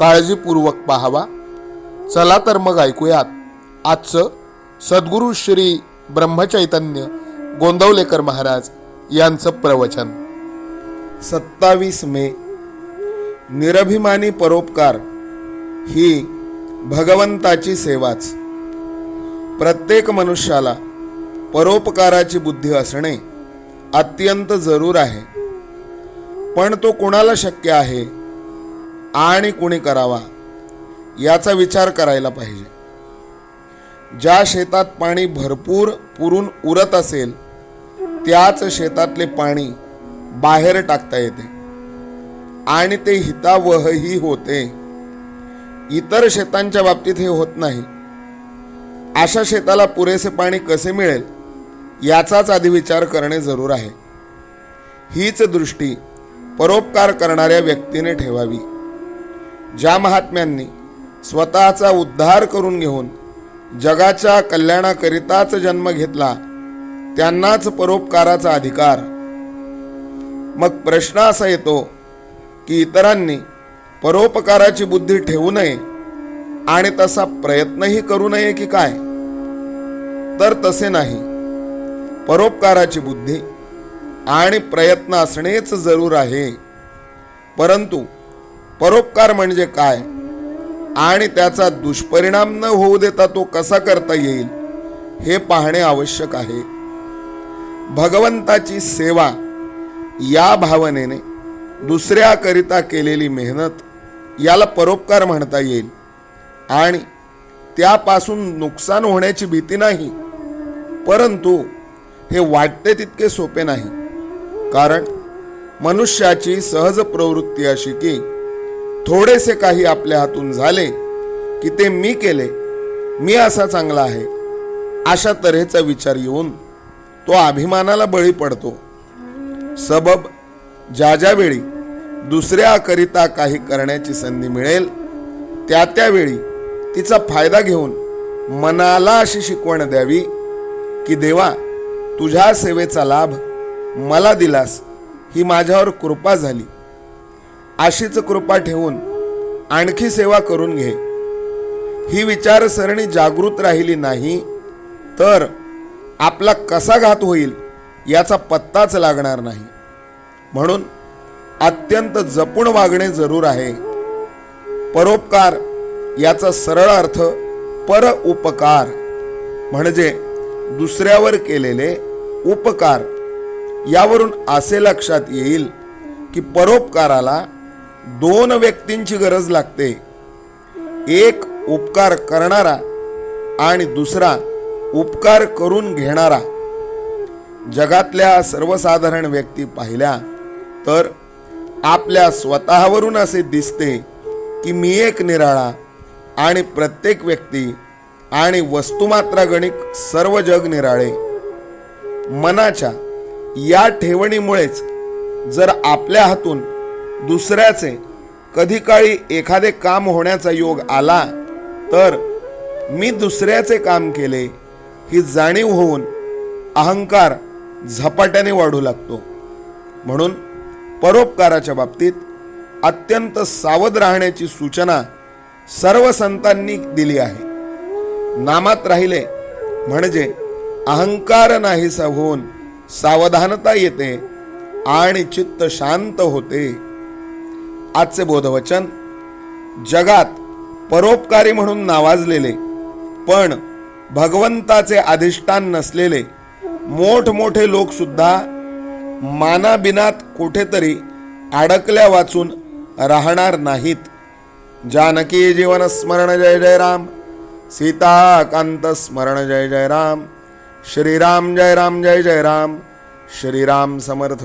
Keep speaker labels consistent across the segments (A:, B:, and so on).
A: काळजीपूर्वक पाहावा. चला तर मग ऐकूयात. आजचं सद्गुरू श्री ब्रह्मचैतन्य गोंदवलेकर महाराज यांचं प्रवचन. सत्तावीस मे. निरभिमानी परोपकार ही भगवंताची सेवाच. प्रत्येक मनुष्याला परोपकाराची बुद्धी असणे अत्यंत जरूर आहे. पण तो कोणाला शक्य आहे? आणि कुणी करावा याचा विचार करायला पाहिजे. ज्या शेतात पाणी भरपूर पुरून उरत असेल त्याच शेतातले पाणी बाहेर टाकता येते आणि ते हितावहही होते. इतर शेतांच्या बाबतीत हे होत नाही. अशा शेताला पुरेसे पाणी कसे मिळेल याचाच आधी विचार करणे जरूर आहे. हीच दृष्टी परोपकार करणाऱ्या व्यक्तीने ठेवावी. ज्या महात्म्यांनी स्वतःचा उद्धार करून घेऊन जगाच्या कल्याणाकरिताच जन्म घेतला त्यांनाच परोपकाराचा अधिकार. मग प्रश्न असा येतो की इतरांनी परोपकाराची बुद्धी ठेवू नये आणि तसा प्रयत्नही करू नये की काय? तर तसे नाही. परोपकाराची बुद्धी आणि प्रयत्न असणेच जरूर आहे. परंतु परोपकार म्हणजे काय? आणि त्याचा दुष्परिणाम न होऊ देता तो कसा करता येईल हे पाहणे आवश्यक आहे. भगवंताची सेवा या भावनेने दुसऱ्याकरिता केलेली मेहनत याला परोपकार म्हणता येईल. आणि त्यापासून नुकसान होण्याची भीती नाही परंतु हे वाटते तितके सोपे नाही. कारण मनुष्याची सहज प्रवृत्ती अशी की थोडेसे काही आपल्या हातून झाले की ते मी केले मी असा चांगला आहे. अशा तऱ्हेचा विचार येऊन तो अभिमानाला बळी पडतो. सबब ज्या ज्यावेळी दुसऱ्याकरिता काही करण्याची संधी मिळेल त्या त्यावेळी तिचा फायदा घेऊन मनाला अशी शिकवण द्यावी की देवा तुझ्या सेवेचा लाभ मला दिलास ही माझ्यावर कृपा झाली. अशीच कृपा ठेवून आणखी सेवा करून घे. ही विचारसरणी जागृत राहिली नाही तर आपला कसा घात होईल याचा पत्ताच लागणार नाही. म्हणून अत्यंत जपून वागणे जरूर आहे. परोपकार याचा सरळ अर्थ पर उपकार म्हणजे दुसऱ्यावर केलेले उपकार यावरून असे लक्षात येईल की परोपकाराला दोन व्यक्तींची गरज लागते. एक उपकार करणारा आणि दुसरा उपकार करून घेणारा. जगातल्या सर्वसाधारण व्यक्ती पाहिल्या तर आपल्या स्वतःवरून असे दिसते की मी एक निराळा आणि प्रत्येक व्यक्ती आणि वस्तुमात्रागणिक सर्व जग निराळे. मनाच्या या ठेवणीमुळेच जर आपल्या हातून दुसऱ्याचे कधी काळी एखादे काम होण्याचा योग आला तर मी दुसऱ्याचे काम केले ही जाणीव होऊन अहंकार झपाट्याने वाढू लागतो. म्हणून परोपकाराच्या बाबतीत अत्यंत सावध राहण्याची सूचना सर्व संतांनी दिली आहे. नामात राहिले म्हणजे अहंकार नाहीसा होऊन सावधानता येते आणि चित्त शांत होते. आजचे बोधवचन जगात परोपकारी म्हणून नावाजलेले पण भगवंताचे अधिष्ठान नसलेले मोठमोठे लोकसुद्धा मानाबिनात कुठेतरी अडकल्या वाचून राहणार नाहीत. जानकी जीवन स्मरण जय जय राम. सीताकांत स्मरण जय जय राम. श्रीराम जय राम जय जय राम. श्रीराम समर्थ.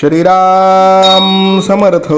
B: श्रीराम समर्थ।